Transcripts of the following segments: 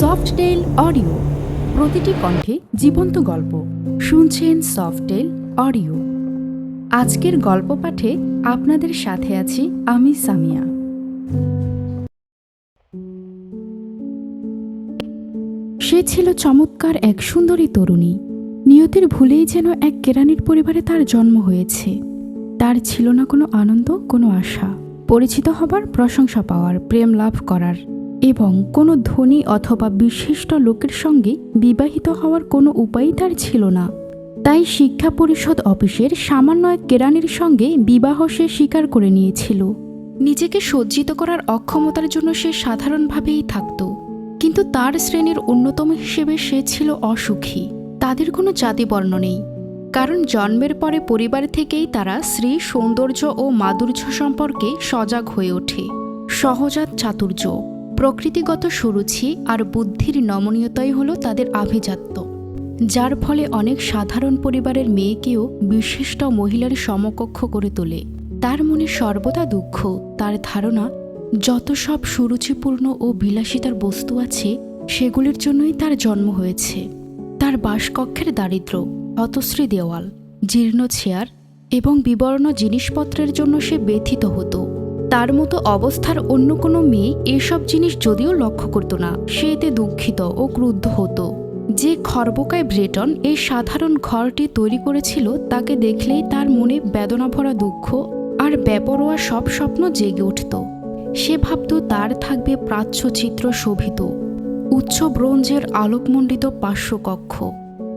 সফটটেল audio, প্রতিটি কণ্ঠে জীবন্ত গল্প। শুনছেন সফটটেল অডিও। আজকের গল্প পাঠে আপনাদের সাথে আছি আমি সামিয়া। সে ছিল চমৎকার এক সুন্দরী তরুণী। নিয়তির ভুলেই যেন এক কেরানির পরিবারে তার জন্ম হয়েছে। তার ছিল না কোনো আনন্দ, কোনো আশা। পরিচিত হবার প্রশংসা পাওয়ার, প্রেম লাভ করার। এবং কোনো ধনী অথবা বিশিষ্ট লোকের সঙ্গে বিবাহিত হওয়ার কোনো উপায়ই তার ছিল না। তাই শিক্ষা পরিষদ অফিসের সামান্য এক কেরানির সঙ্গে বিবাহ সে স্বীকার করে নিয়েছিল। নিজেকে সজ্জিত করার অক্ষমতার জন্য সে সাধারণভাবেই থাকত। কিন্তু তার শ্রেণির অন্যতম হিসেবে সে ছিল অসুখী। তাদের কোনো জাতিবর্ণ নেই। কারণ জন্মের পরে পরিবার থেকেই তারা শ্রী সৌন্দর্য ও মাধুর্য সম্পর্কে সজাগ হয়ে ওঠে। সহজাত চাতুর্য। প্রকৃতিগত সুরুচি আর বুদ্ধির নমনীয়তাই হলো তাদের আভিজাত্য, যার ফলে অনেক সাধারণ পরিবারের মেয়েকেও বিশিষ্ট মহিলার সমকক্ষ করে তোলে। তার মনে সর্বদা দুঃখ, তার ধারণা, যত সব সুরুচিপূর্ণ ও বিলাসিতার বস্তু আছে, সেগুলির জন্যই তার জন্ম হয়েছে। তার বাসকক্ষের দারিদ্র, হতশ্রী দেওয়াল, জীর্ণ চেয়ার এবং বিবর্ণ জিনিসপত্রের জন্য সে ব্যথিত হতো। তার মতো অবস্থার অন্য কোনো মেয়ে এসব জিনিস যদিও লক্ষ্য করত না। সে এতে দুঃখিত ও ক্রুদ্ধ হতো। যে খর্বকায় ব্রেটন এই সাধারণ ঘরটি তৈরি করেছিল, তাকে দেখলেই তার মনে বেদনা ভরা দুঃখ আর বেপরোয়া সব স্বপ্ন জেগে উঠত। সে ভাবত তার থাকবে প্রাচ্য চিত্র শোভিত, উচ্চ ব্রোঞ্জের আলোকমণ্ডিত পার্শ্বকক্ষ।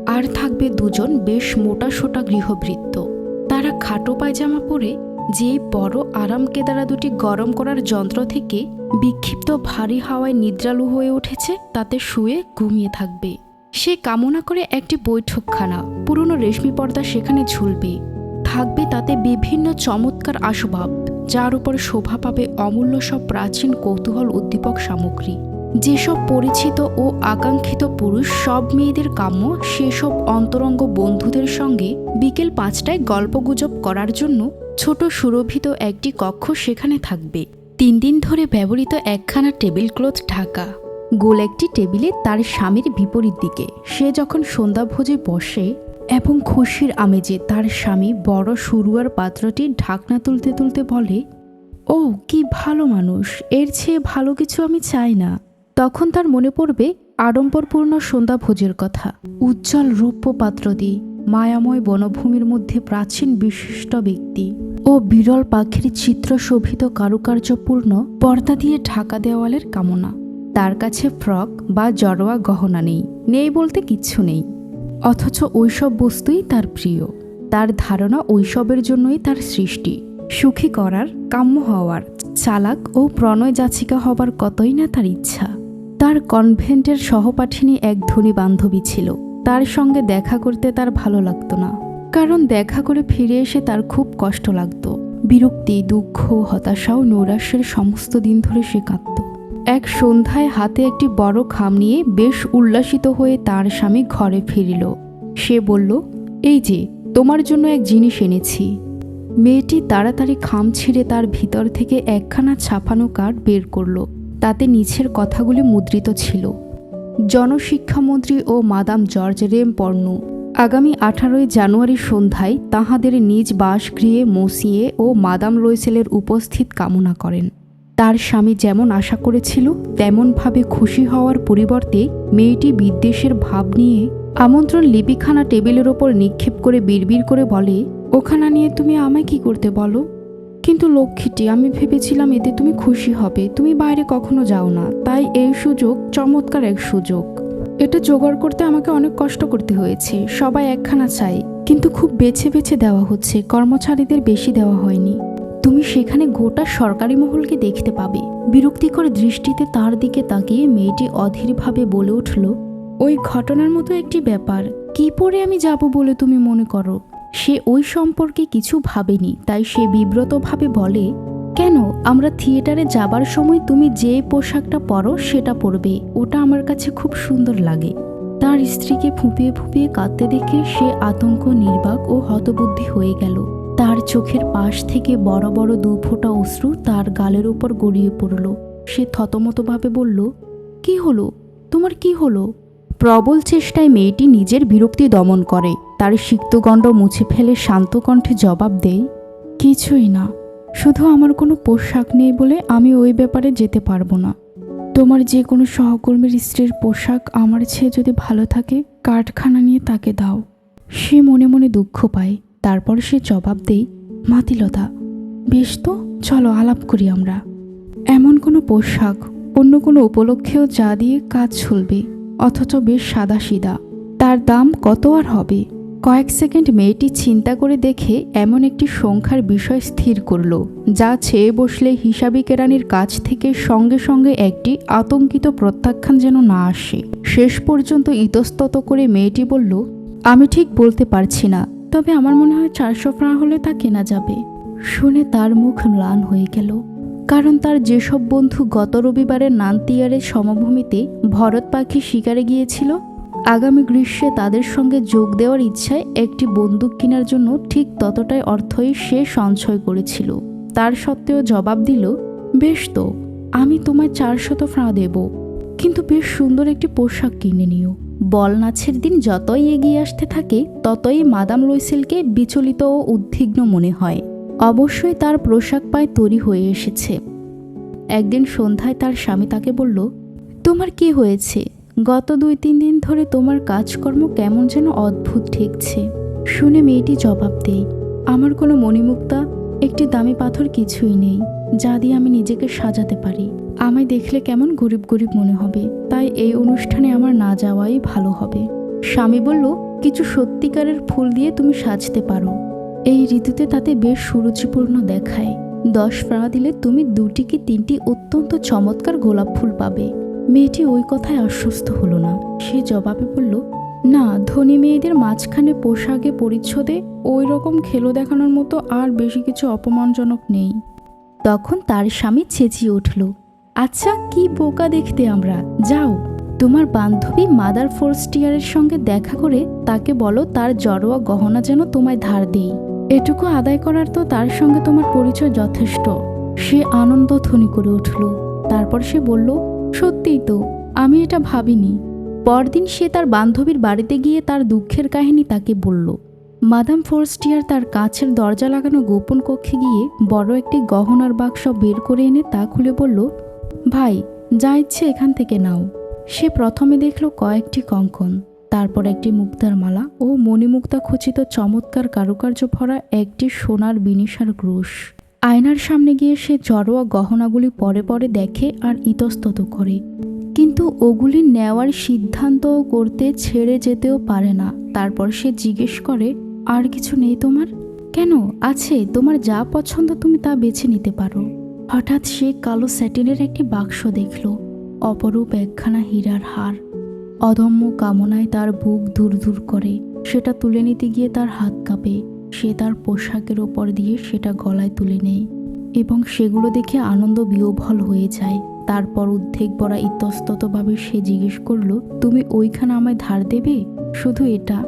আর থাকবে দুজন বেশ মোটা সোটা গৃহবৃত্ত। তারা খাটো পায়জামা পরে যে বড় আরাম কেদারা দুটি গরম করার যন্ত্র থেকে বিক্ষিপ্ত ভারী হাওয়ায় নিদ্রালু হয়ে উঠেছে, তাতে শুয়ে ঘুমিয়ে থাকবে। সে কামনা করে একটি বৈঠকখানা, পুরনো রেশমি পর্দা সেখানে ঝুলবে। থাকবে তাতে বিভিন্ন চমৎকার আসবাব, যার উপর শোভা পাবে অমূল্য সব প্রাচীন কৌতূহল উদ্দীপক সামগ্রী। যেসব পরিচিত ও আকাঙ্ক্ষিত পুরুষ, সব মেয়েদের কাম্য, সেসব অন্তরঙ্গ বন্ধুদের সঙ্গে বিকেল পাঁচটায় গল্পগুজব করার জন্য ছোট সুরভিত একটি কক্ষ সেখানে থাকবে। তিন দিন ধরে ব্যবহৃত একখানা টেবিল ক্লথ ঢাকা। গোল একটি টেবিলে তার স্বামীর বিপরীত দিকে। সে যখন সন্ধ্যাভোজে বসে এবং খুশির আমেজে তার স্বামী বড় সুরুয়ার পাত্রটি ঢাকনা তুলতে তুলতে বলে, ও, কি ভালো মানুষ, এর চেয়ে ভালো কিছু আমি চাই না। তখন তার মনে পড়বে আড়ম্বরপূর্ণ সন্ধ্যাভোজের কথা। উজ্জ্বল রৌপ্য পাত্রদি মায়াময় বনভূমির মধ্যে প্রাচীন বিশিষ্ট ব্যক্তি। ও বিরল পাখির চিত্র শোভিত কারুকার্যপূর্ণ পর্দা দিয়ে ঢাকা দেওয়ালের কামনা। তার কাছে ফ্রক বা জড়োয়া গহনা নেই নেই বলতে কিচ্ছু নেই। অথচ ওইসব বস্তুই তার প্রিয়। তার ধারণা ওইসবের জন্যই তার সৃষ্টি। সুখী করার, কাম্য হওয়ার, চালাক ও প্রণয় যাচিকা হবার কতই না তার ইচ্ছা। তার কনভেন্টের সহপাঠিনী এক ধনী বান্ধবী ছিল। তার সঙ্গে দেখা করতে তার ভালো লাগতো না। কারণ দেখা করে ফিরে এসে তার খুব কষ্ট লাগতো। বিরক্তি, দুঃখ হতাশা ও নৈরাশ্যের সমস্ত দিন ধরে সে কাঁদত। এক সন্ধ্যায় হাতে একটি বড় খাম নিয়ে বেশ উল্লাসিত হয়ে তার স্বামী ঘরে ফিরিল। সে বলল, এই যে, তোমার জন্য এক জিনিস এনেছি। মেয়েটি তাড়াতাড়ি খাম ছিঁড়ে তার ভিতর থেকে একখানা ছাপানো কার্ড বের করল। তাতে নিচের কথাগুলি মুদ্রিত ছিল। জনশিক্ষামন্ত্রী ও মাদাম জর্জ রেম পর্ণু আগামী আঠারোই জানুয়ারি সন্ধ্যায় তাহাদের নিজ বাসগৃহে মসিয়ে ও মাদাম লইসেলের উপস্থিত কামনা করেন। তার স্বামী যেমন আশা করেছিল, তেমনভাবে খুশি হওয়ার পরিবর্তে মেয়েটি বিদ্বেষের ভাব নিয়ে আমন্ত্রণ লিপিখানা টেবিলের ওপর নিক্ষেপ করে বিড়বিড় করে বলে, ওখানা নিয়ে তুমি আমায় কি করতে বলো? কিন্তু লক্ষ্মীটি, আমি ভেবেছিলাম এতে তুমি খুশি হবে। তুমি বাইরে কখনো যাও না। তাই এই সুযোগ, চমৎকার এক সুযোগ। এটা জোগাড় করতে আমাকে অনেক কষ্ট করতে হয়েছে, সবাই একখানা চাই। কিন্তু খুব বেছে বেছে দেওয়া হচ্ছে, কর্মচারীদের বেশি দেওয়া হয়নি। তুমি সেখানে গোটা সরকারি মহলকে দেখতে পাবে। বিরক্তিকর দৃষ্টিতে তার দিকে তাকিয়ে মেয়েটি অধীরভাবে বলে উঠল, ওই ঘটনার মতো একটি ব্যাপার। কি পরে আমি যাব বলে তুমি মনে করো? সে ওই সম্পর্কে কিছু ভাবেনি, তাই সে বিব্রতভাবে বলে কেন? আমরা থিয়েটারে যাবার সময় তুমি যে পোশাকটা পরো সেটা পরবে। ওটা আমার কাছে খুব সুন্দর লাগে। তার স্ত্রীকে ফুঁপিয়ে ফুঁপিয়ে কাঁদতে দেখে সে আতঙ্ক, নির্বাক ও হতবুদ্ধি হয়ে গেল। তার চোখের পাশ থেকে বড় বড় দু ফোঁটা অশ্রু তার গালের ওপর গড়িয়ে পড়ল। সে থতমতভাবে বলল, কি হলো? তোমার কি হলো? প্রবল চেষ্টায় মেয়েটি নিজের বিরক্তি দমন করে। তার সিক্তগণ্ড মুছে ফেলে শান্ত কণ্ঠে জবাব দেয়, কিছুই না। শুধু আমার কোনো পোশাক নেই বলে আমি ওই ব্যাপারে যেতে পারব না। তোমার যে কোনো সহকর্মীর স্ত্রীর পোশাক আমার চেয়ে যদি ভালো থাকে, কাঠখানা নিয়ে তাকে দাও। সে মনে মনে দুঃখ পায়। তারপর সে জবাব দেই মাতিলতা, বেশ তো, চলো আলাপ করি আমরা। এমন কোনো পোশাক, অন্য কোনো উপলক্ষেও যা দিয়ে কাজ চলবে অথচ বেশ সাদা সিদা তার দাম কত আর হবে? কয়েক সেকেন্ড মেয়েটি চিন্তা করে দেখে এমন একটি সংখ্যার বিষয় স্থির করল, যা ছেয়ে বসলে হিসাবি কেরানির কাছ থেকে সঙ্গে সঙ্গে একটি আতঙ্কিত প্রত্যাখ্যান যেন না আসে। শেষ পর্যন্ত ইতস্তত করে মেয়েটি বলল, আমি ঠিক বলতে পারছি না, তবে আমার মনে হয় চারশো ফ্রাঁ হলে তা কেনা যাবে। শুনে তার মুখ ম্লান হয়ে গেল। কারণ তার যেসব বন্ধু গত রবিবারের নান্তিয়ারের সমভূমিতে ভরত পাখি শিকারে গিয়েছিল আগামী গ্রীষ্মে তাদের সঙ্গে যোগ দেওয়ার ইচ্ছায় একটি বন্দুক কেনার জন্য ঠিক ততটাই অর্থই সে সঞ্চয় করেছিল। তার সত্ত্বেও জবাব দিল, বেশ তো, আমি তোমায় চারশত ফ্রাঁ দেব, কিন্তু বেশ সুন্দর একটি পোশাক কিনে নিও। বল নাচের দিন যতই এগিয়ে আসতে থাকে, ততই মাদাম লইসেলকে বিচলিত ও উদ্বিগ্ন মনে হয়। অবশ্যই তার পোশাক পায় তৈরি হয়ে এসেছে। একদিন সন্ধ্যায় তার স্বামী তাকে বলল, তোমার কি হয়েছে? গত দুই তিন দিন ধরে তোমার কাজকর্ম কেমন যেন অদ্ভুত ঠেকছে। শুনে মেয়েটি জবাব দেয়, আমার কোনো মণিমুক্তা, একটি দামি পাথর কিছুই নেই, যা দিয়ে আমি নিজেকে সাজাতে পারি। আমায় দেখলে কেমন গরিব গরিব মনে হবে, তাই এই অনুষ্ঠানে আমার না যাওয়াই ভালো হবে। স্বামী বলল, কিছু সত্যিকারের ফুল দিয়ে তুমি সাজতে পারো। এই ঋতুতে তাতে বেশ সুরুচিপূর্ণ দেখায়। দশ ফ্রা দিলে তুমি দুটি কি তিনটি অত্যন্ত চমৎকার গোলাপ ফুল পাবে। মেয়েটি ওই কথায় আশ্বস্ত হলো না। সে জবাবে বলল, না, ধনী মেয়েদের মাঝখানে পোশাকে পরিচ্ছদে ওই রকম খেলো দেখানোর মতো আর বেশি কিছু অপমানজনক নেই তখন তার স্বামী চেঁচিয়ে উঠল আচ্ছা কি বোকা দেখতে আমরা? যাও তোমার বান্ধবী মাদার ফোর্স্টিয়ারের সঙ্গে দেখা করে তাকে বলো তার জড়োয়া গহনা যেন তোমায় ধার দেই। এটুকু আদায় করার তো তার সঙ্গে তোমার পরিচয় যথেষ্ট। সে আনন্দ ধ্বনি করে উঠল। তারপর সে বলল সত্যিই তো, আমি এটা ভাবিনি। পরদিন সে তার বান্ধবীর বাড়িতে গিয়ে তার দুঃখের কাহিনী তাকে বলল। মাদাম ফোর্স্টিয়ার তার কাছের দরজা লাগানো গোপন কক্ষে গিয়ে বড় একটি গহনার বাক্স বের করে এনে তা খুলে বলল, ভাই, যা ইচ্ছে এখান থেকে নাও। সে প্রথমে দেখল কয়েকটি কঙ্কন, তারপর একটি মুক্তার মালা ও মণিমুক্তা খচিত চমৎকার কারুকার্য ভরা একটি সোনার বিনিশার ক্রুশ। আয়নার সামনে গিয়ে সে জড়োয়া গহনাগুলি পরে পরে দেখে আর ইতস্তত করে। কিন্তু ওগুলি নেওয়ার সিদ্ধান্ত করতে ছেড়ে যেতেও পারে না। তারপর সে জিজ্ঞেস করে, আর কিছু নেই তোমার? কেন? আছে। তোমার যা পছন্দ তুমি তা বেছে নিতে পারো। হঠাৎ সে কালো স্যাটিনের একটি বাক্স দেখল, অপরূপ একখানা হীরার হার। অদম্য কামনায় তার বুক দূর দূর করে। সেটা তুলে নিতে গিয়ে তার হাত কাঁপে। সে তার পোশাকের ওপর দিয়ে সেটা গলায় তুলে নেয় এবং সেগুলো দেখে আনন্দ বিয়োভল হয়ে যায়। তারপর উদ্বেগ ভরা ইতস্ততভাবে সে জিজ্ঞেস করল, তুমি ওইখানে আমায় ধার দেবে? শুধু এটা।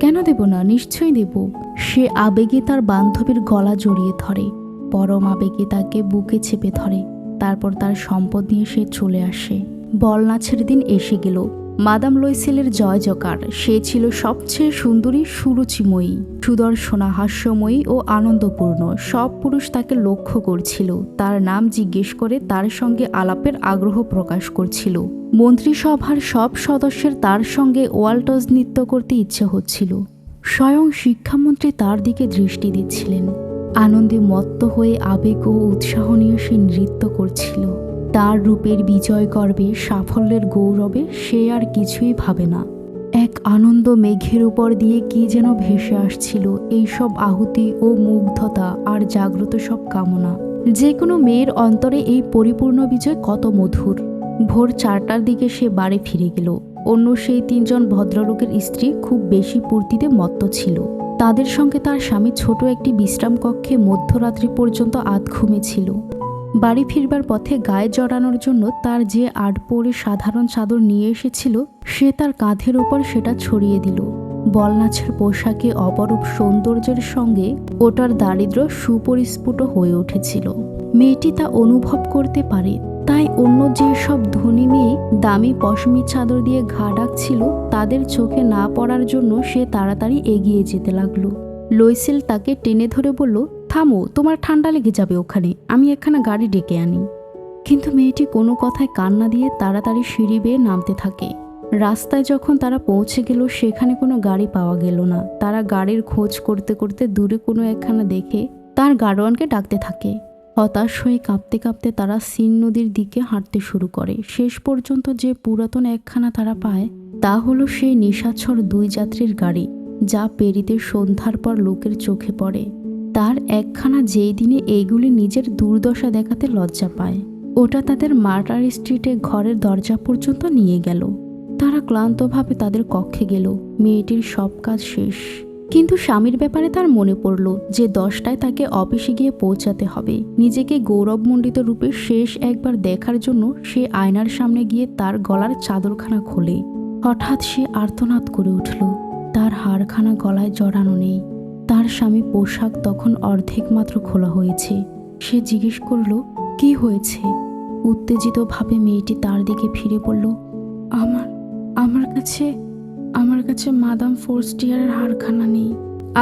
কেন দেব না? নিশ্চয়ই দেব। সে আবেগে তার বান্ধবীর গলা জড়িয়ে ধরে। পরম আবেগে তাকে বুকে চেপে ধরে। তারপর তার সম্পদ নিয়ে সে চলে আসে। বল নাচের দিন, এসে গেল। মাদাম লইসেলের জয় জকার সে ছিল সবচেয়ে সুন্দরী, সুরুচিময়ী, সুদর্শনা, হাস্যময়ী ও আনন্দপূর্ণ। সব পুরুষ তাকে লক্ষ্য করছিল। তার নাম জিজ্ঞেস করে তার সঙ্গে আলাপের আগ্রহ প্রকাশ করছিল। মন্ত্রিসভার সব সদস্যের তার সঙ্গে ওয়াল্টজ নৃত্য করতে ইচ্ছে হচ্ছিল। স্বয়ং শিক্ষামন্ত্রী তার দিকে দৃষ্টি দিচ্ছিলেন। আনন্দে মত্ত হয়ে আবেগ ও উৎসাহ নিয়ে সে নৃত্য করছিল। তার রূপের বিজয় গর্বে, সাফল্যের গৌরবে সে আর কিছুই ভাবে না। এক আনন্দ মেঘের উপর দিয়ে কি যেন ভেসে আসছিল এইসব আহুতি ও মুগ্ধতা আর জাগ্রত সব কামনা। যে কোনো মেয়ের অন্তরে এই পরিপূর্ণ বিজয় কত মধুর। ভোর চারটার দিকে সে বাড়ি ফিরে গেল। অন্য সেই তিনজন ভদ্রলোকের স্ত্রী খুব বেশি পূর্তিতে মত্ত ছিল। তাদের সঙ্গে তার স্বামী ছোট একটি বিশ্রাম কক্ষে মধ্যরাত্রি পর্যন্ত আধ ঘুমেছিল বাড়ি ফিরবার পথে গায়ে জড়ানোর জন্য তার যে আট পরে সাধারণ চাদর নিয়ে এসেছিল, সে তার কাঁধের ওপর সেটা ছড়িয়ে দিল। বলনাচের পোশাকে অপরূপ সৌন্দর্যের সঙ্গে ওটার দারিদ্র সুপরিস্ফুট হয়ে উঠেছিল। মেয়েটি তা অনুভব করতে পারে, তাই অন্য যেসব ধনী মেয়ে দামি পশমি চাদর দিয়ে ঘা ডাকছিল, তাদের চোখে না পড়ার জন্য সে তাড়াতাড়ি এগিয়ে যেতে লাগল। লইসেল তাকে টেনে ধরে বলল থামো, তোমার ঠান্ডা লেগে যাবে ওখানে, আমি একখানা গাড়ি ডেকে আনি। কিন্তু মেয়েটি কোনো কথায় কান্না দিয়ে তাড়াতাড়ি সিঁড়ি বেয়ে নামতে থাকে। রাস্তায় যখন তারা পৌঁছে গেল, সেখানে কোনো গাড়ি পাওয়া গেল না। তারা গাড়ির খোঁজ করতে করতে দূরে কোনো একখানা দেখে তার গাড়োয়ানকে ডাকতে থাকে। হতাশ হয়ে কাঁপতে কাঁপতে তারা সিন নদীর দিকে হাঁটতে শুরু করে। শেষ পর্যন্ত যে পুরাতন একখানা তারা পায়, তা হলো সেই নিশাছর দুই যাত্রীর গাড়ি, যা পেরিতে সন্ধ্যার পর লোকের চোখে পড়ে। তার একখানা যেই দিনে এইগুলি নিজের দুর্দশা দেখাতে লজ্জা পায়। ওটা তাদের মার্টার স্ট্রিটে ঘরের দরজা পর্যন্ত নিয়ে গেল। তারা ক্লান্তভাবে তাদের কক্ষে গেল। মেয়েটির সব কাজ শেষ। কিন্তু স্বামীর ব্যাপারে তার মনে পড়ল যে দশটায় তাকে অফিসে গিয়ে পৌঁছাতে হবে। নিজেকে গৌরবমণ্ডিত রূপে শেষ একবার দেখার জন্য সে আয়নার সামনে গিয়ে তার গলার চাদরখানা খোলে। হঠাৎ সে আর্তনাদ করে উঠল। তার হাড়খানা গলায় জড়ানো নেই। তার স্বামী পোশাক তখন অর্ধেক মাত্র খোলা হয়েছে। সে জিজ্ঞেস করল, কি হয়েছে? উত্তেজিতভাবে মেয়েটি তার দিকে ফিরে বলল, আমার আমার কাছে আমার কাছে মাদাম ফোর্সটিয়ারের হারখানা নেই।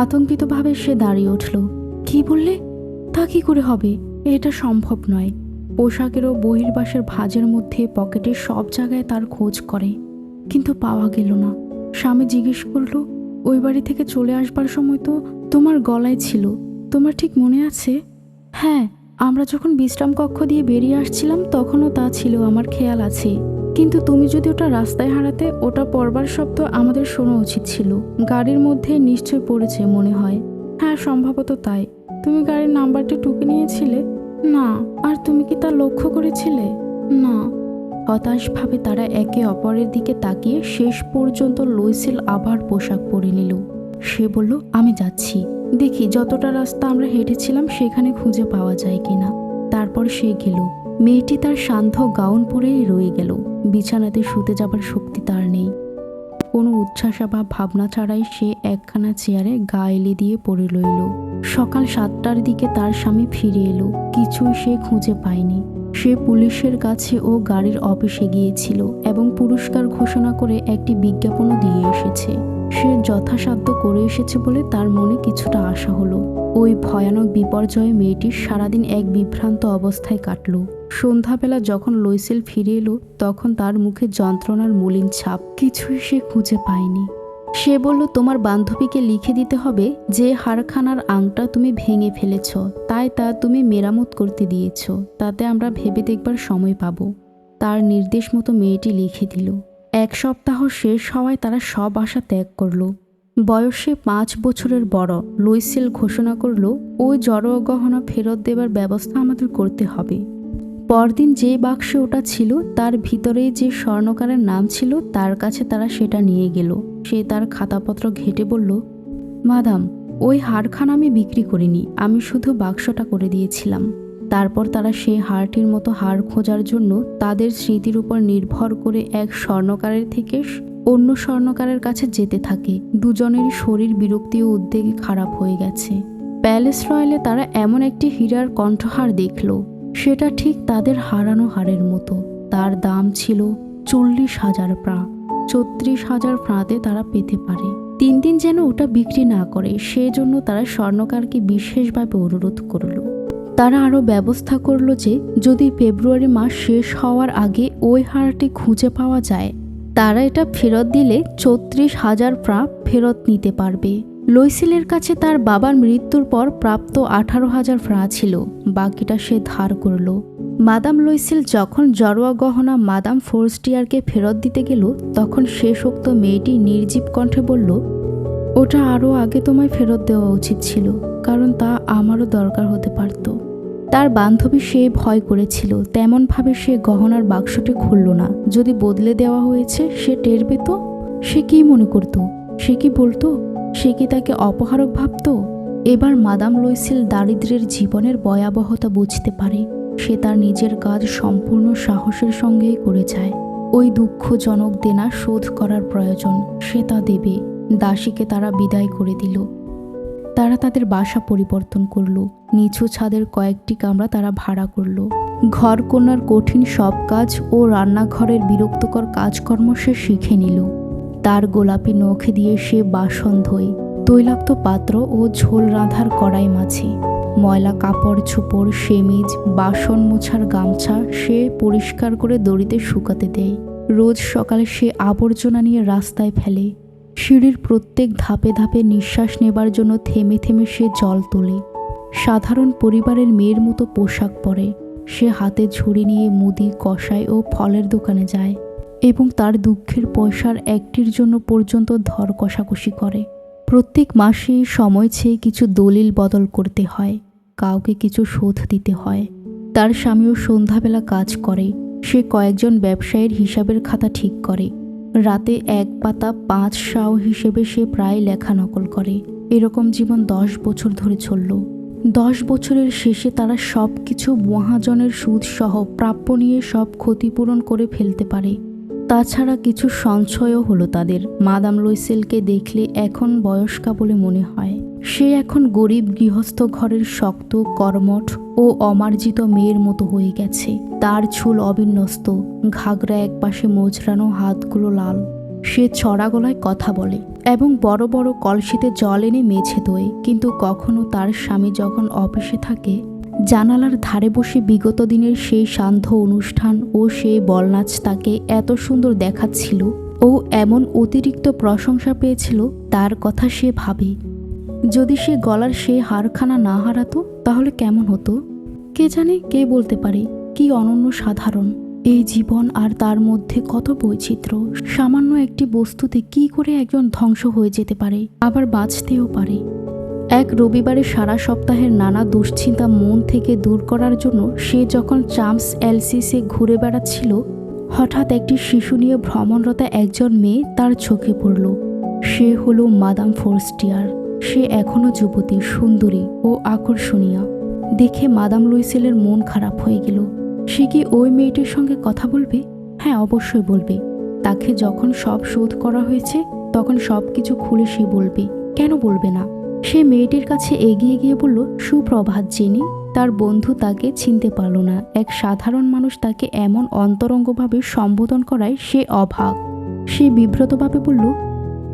আতঙ্কিতভাবে সে দাঁড়িয়ে উঠল, কি বললে? তা কি করে হবে? এটা সম্ভব নয়। পোশাকেরও বহির্বাসের ভাঁজের মধ্যে পকেটে সব জায়গায় তার খোঁজ করে, কিন্তু পাওয়া গেল না। স্বামী জিজ্ঞেস করল, ওই বাড়ি থেকে চলে আসবার সময় তো তোমার গলায় ছিল, তোমার ঠিক মনে আছে? হ্যাঁ আমরা যখন বিশ্রাম কক্ষ দিয়ে বেরিয়ে আসছিলাম, তখনও তা ছিল, আমার খেয়াল আছে। কিন্তু তুমি যদি ওটা রাস্তায় হারাতে, ওটা পড়বার শব্দ আমাদের শোনা উচিত ছিল। গাড়ির মধ্যে নিশ্চয় পড়েছে মনে হয়। হ্যাঁ সম্ভবত তাই। তুমি গাড়ির নাম্বারটা টুকে নিয়েছিলে? না। আর তুমি কি তা লক্ষ্য করেছিলে? না। হতাশভাবে তারা একে অপরের দিকে তাকিয়ে শেষ পর্যন্ত লইসেল আবার পোশাক পরে নিল। সে বলল, আমি যাচ্ছি। দেখি যতটা রাস্তা আমরা হেঁটেছিলাম সেখানে খুঁজে পাওয়া যায় কিনা। তারপর সে গেল। মেয়েটি তার শান্ত গাউন পরেই রয়ে গেল। বিছানাতে শুতে যাবার শক্তি তার নেই। কোনো উচ্ছ্বাসা বা ভাবনা ছাড়াই সে একখানা চেয়ারে গা এলে দিয়ে পড়ে রইল। সকাল সাতটার দিকে তার স্বামী ফিরে এলো। কিছুই সে খুঁজে পায়নি। সে পুলিশের কাছে ও গাড়ির অফিসে গিয়েছিল এবং পুরস্কার ঘোষণা করে একটি বিজ্ঞাপনও দিয়ে এসেছে। সে যথাসাধ্য করে এসেছে বলে তার মনে কিছুটা আশা হলো। ওই ভয়ানক বিপর্যয়ে মেয়েটির সারাদিন এক বিভ্রান্ত অবস্থায় কাটল। সন্ধ্যাবেলা যখন লইসেল ফিরে এলো, তখন তার মুখে যন্ত্রণার মলিন ছাপ। কিছুই সে খুঁজে পায়নি। সে বলল, তোমার বান্ধবীকে লিখে দিতে হবে যে, হারখানার আংটা তুমি ভেঙে ফেলেছ। তাই তা তুমি মেরামত করতে দিয়েছ। তাতে আমরা ভেবে দেখবার সময় পাব। তার নির্দেশ মতো মেয়েটি লিখে দিল। এক সপ্তাহ শেষ হওয়ায় তারা সব আশা ত্যাগ করল। বয়সে পাঁচ বছরের বড় লুইসেল ঘোষণা করল, ওই জড়ো গহনা ফেরত দেবার ব্যবস্থা আমাদের করতে হবে। পরদিন যে বাক্সে ওটা ছিল, তার ভিতরে যে স্বর্ণকারের নাম ছিল, তার কাছে তারা সেটা নিয়ে গেল। সে তার খাতাপত্র ঘেটে বলল, মাদাম, ওই হাড়খান আমি বিক্রি করিনি, আমি শুধু বাক্সটা করে দিয়েছিলাম। তারপর তারা সেই হারটির মতো হার খোঁজার জন্য তাদের স্মৃতির উপর নির্ভর করে এক স্বর্ণকারের থেকে অন্য স্বর্ণকারের কাছে যেতে থাকে। দুজনেরই শরীর বিরক্তি ও উদ্বেগে খারাপ হয়ে গেছে। প্যালেস রয়্যালে তারা এমন একটি হীরার কণ্ঠহার দেখল। সেটা ঠিক তাদের হারানো হারের মতো। তার দাম ছিল চল্লিশ হাজার প্রা ছত্রিশ হাজার ফ্রাঁতে তারা পেতে পারে। তিন দিন যেন ওটা বিক্রি না করে, সেজন্য তারা স্বর্ণকারকে বিশেষভাবে অনুরোধ করল। তারা আরও ব্যবস্থা করল যে, যদি ফেব্রুয়ারি মাস শেষ হওয়ার আগে ওই হারটি খুঁজে পাওয়া যায়, তারা এটা ফেরত দিলে ছত্রিশ হাজার প্রা ফেরত নিতে পারবে। লইসেলের কাছে তার বাবার মৃত্যুর পর প্রাপ্ত আঠারো হাজার ফ্রা ছিল, বাকিটা সে ধার করল। মাদাম লইসেল যখন জরোয়া গহনা মাদাম ফোর্স্টিয়ারকে ফেরত দিতে গেল, তখন শেষোক্ত মেয়েটি নির্জীব কণ্ঠে বলল, ওটা আরও আগে তোমায় ফেরত দেওয়া উচিত ছিল, কারণ তা আমারও দরকার হতে পারত। তার বান্ধবী সে ভয় করেছিল তেমনভাবে সে গহনার বাক্সটি খুলল না। যদি বদলে দেওয়া হয়েছে, সে টের পেত সে কি মনে করত? সে কি বলতো? সে কি তাকে অপহারক ভাবত? এবার মাদাম লইসেল দারিদ্রের জীবনের ভয়াবহতা বুঝতে পারে। সে তার নিজের কাজ সম্পূর্ণ সাহসের সঙ্গেই করে যায়। ওই দুঃখজনক দেনা শোধ করার প্রয়োজন, সে তা দেবে। দাসীকে তারা বিদায় করে দিল। তারা তাদের বাসা পরিবর্তন করল। নিচু ছাদের কয়েকটি কামরা তারা ভাড়া করল। ঘর কন্যার কঠিন সব কাজ ও রান্নাঘরের বিরক্তকর কাজকর্ম সে শিখে নিল। তার গোলাপি নখ দিয়ে সে বাসন ধোয়। তৈলাক্ত পাত্র ও ঝোল রাঁধার কড়াই মাছে। ময়লা কাপড় চোপড় সেমিজ, বাসন মোছার গামছা সে পরিষ্কার করে দড়িতে শুকাতে দেয়। রোজ সকালে সে আবর্জনা নিয়ে রাস্তায় ফেলে। সিঁড়ির প্রত্যেক ধাপে ধাপে নিঃশ্বাস নেবার জন্য থেমে থেমে সে জল তোলে। সাধারণ পরিবারের মেয়ের মতো পোশাক পরে। সে হাতে ঝুড়ি নিয়ে মুদি কষাই ও ফলের দোকানে যায় এবং তার দুঃখের পয়সার একটির জন্য পর্যন্ত ধর কষাকষি করে। প্রত্যেক মাসে সময় চেয়ে কিছু দলিল বদল করতে হয়, কাউকে কিছু শোধ দিতে হয়। তার স্বামীও সন্ধ্যাবেলা কাজ করে, সে কয়েকজন ব্যবসায়ীর হিসাবের খাতা ঠিক করে। রাতে এক পাতা পাঁচ শাও হিসেবে সে প্রায় লেখা নকল করে। এরকম জীবন দশ বছর ধরে চলল। দশ বছরের শেষে তারা সব কিছু মহাজনের সুদসহ প্রাপ্য নিয়ে সব ক্ষতিপূরণ করে ফেলতে পারে। তাছাড়া কিছু সঞ্চয়ও হলো তাদের। মাদাম লুইসেলকে দেখলে এখন বয়স্কা বলে মনে হয়। সে এখন গরিব গৃহস্থ ঘরের শক্ত, কর্মঠ ও অমার্জিত মেয়ের মতো হয়ে গেছে। তার চুল অবিন্যস্ত, ঘাগরা একপাশে মোচড়ানো হাতগুলো লাল। সে ছড়া গলায় কথা বলে এবং বড় বড় কলসিতে জল এনে মেঝে দোয় কিন্তু কখনো তার স্বামী যখন অফিসে থাকে জানালার ধারে বসে বিগত দিনের সেই সান্ধ্য অনুষ্ঠান ও সেই বলনাচ তাকে এত সুন্দর দেখাচ্ছিল ও এমন অতিরিক্ত প্রশংসা পেয়েছিল, তার কথা সে ভাবে। যদি সে গলার সে হারখানা না হারাতো, তাহলে কেমন হতো? কে জানে, কে বলতে পারে, কি অনন্য সাধারণ। এই জীবন আর তার মধ্যে কত বৈচিত্র্য। সামান্য একটি বস্তুতে কি করে একজন ধ্বংস হয়ে যেতে পারে, আবার বাঁচতেও পারে। এক রবিবারে সারা সপ্তাহের নানা দুশ্চিন্তা মন থেকে দূর করার জন্য সে যখন চামস এলসিসে ঘুরে বেড়াচ্ছিল, হঠাৎ একটি শিশু নিয়ে ভ্রমণরতা একজন মেয়ে তার চোখে পড়ল। সে হলো মাদাম ফোরস্টিয়ার। সে এখনও যুবতী, সুন্দরী ও আকর্ষণীয়। দেখে মাদাম লুইসেলের মন খারাপ হয়ে গেল। সে কি ওই মেয়েটির সঙ্গে কথা বলবে? হ্যাঁ অবশ্যই বলবে। তাকে যখন সব শোধ করা হয়েছে, তখন সব কিছু খুলে সে বলবে। কেন বলবে না? সে মেয়েটির কাছে এগিয়ে গিয়ে বলল, সুপ্রভাত জেনি তার বন্ধু তাকে চিনতে পারল না। এক সাধারণ মানুষ তাকে এমন অন্তরঙ্গভাবে সম্বোধন করায় সে অভাগ সে বিব্রতভাবে বলল,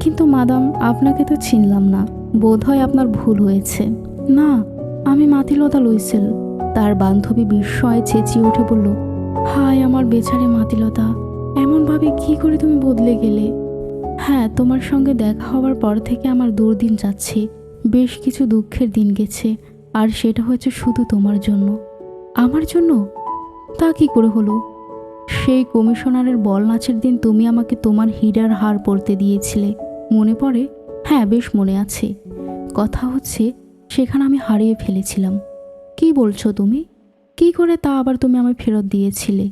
কিন্তু মাদাম, আপনাকে তো চিনলাম না। বোধহয় আপনার ভুল হয়েছে। না, আমি মাতিলতা লইসেল। তার বান্ধবী বিস্ময়ে চেঁচিয়ে উঠে বলল, হায় আমার বেচারে মাতিলতা, এমনভাবে কি করে তুমি বদলে গেলে? হ্যাঁ তোমার সঙ্গে দেখা হওয়ার পর থেকে আমার দুর্দিন যাচ্ছে। বেশ কিছু দুঃখের দিন গেছে, আর সেটা হয়েছে শুধু তোমার জন্য। আমার জন্য? তা কি করে হলো? সেই কমিশনারের বল নাচের দিন তুমি আমাকে তোমার হীরার হার পরতে দিয়েছিলে। মনে পড়ে? হ্যাঁ বেশ মনে আছে। কথা হচ্ছে, সেখানে আমি হারিয়ে ফেলেছিলাম। কি বলছো তুমি? কি করে তা আবার তুমি আমায় ফেরত দিয়েছিলে?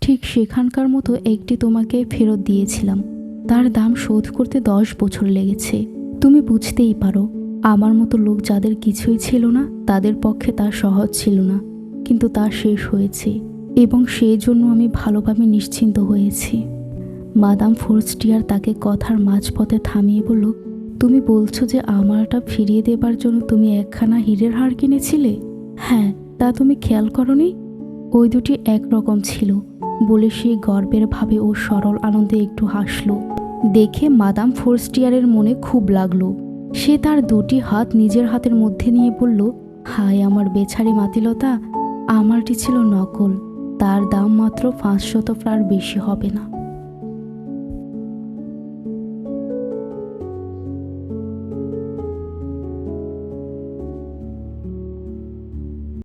ঠিক সেখানকার মতো একটি তোমাকে ফেরত দিয়েছিলাম। তার দাম শোধ করতে দশ বছর লেগেছে। তুমি বুঝতেই পারো। আমার মতো লোক যাদের কিছুই ছিল না, তাদের পক্ষে তা সহজ ছিল না। কিন্তু তা শেষ হয়েছে এবং সেই জন্য আমি ভালোভাবে নিশ্চিন্ত হয়েছি। মাদাম ফোরস্টিয়ার তাকে কথার মাঝপথে থামিয়ে বলল, তুমি বলছো যে আমারটা ফিরিয়ে দেবার জন্য তুমি একখানা হীরের হার কিনেছিলে? হ্যাঁ তা তুমি খেয়াল করনি? ওই দুটি একরকম ছিল। বলে সে গর্বের ভাবে ও সরল আনন্দে একটু হাসল। দেখে মাদাম ফোরস্টিয়ারের মনে খুব লাগল। সে তার দুটি হাত নিজের হাতের মধ্যে নিয়ে বলল, হায় আমার বেছারি মাতিলতা, আমারটি ছিল নকল। তার দাম মাত্র পাঁচশত ফ্লার বেশি হবে না।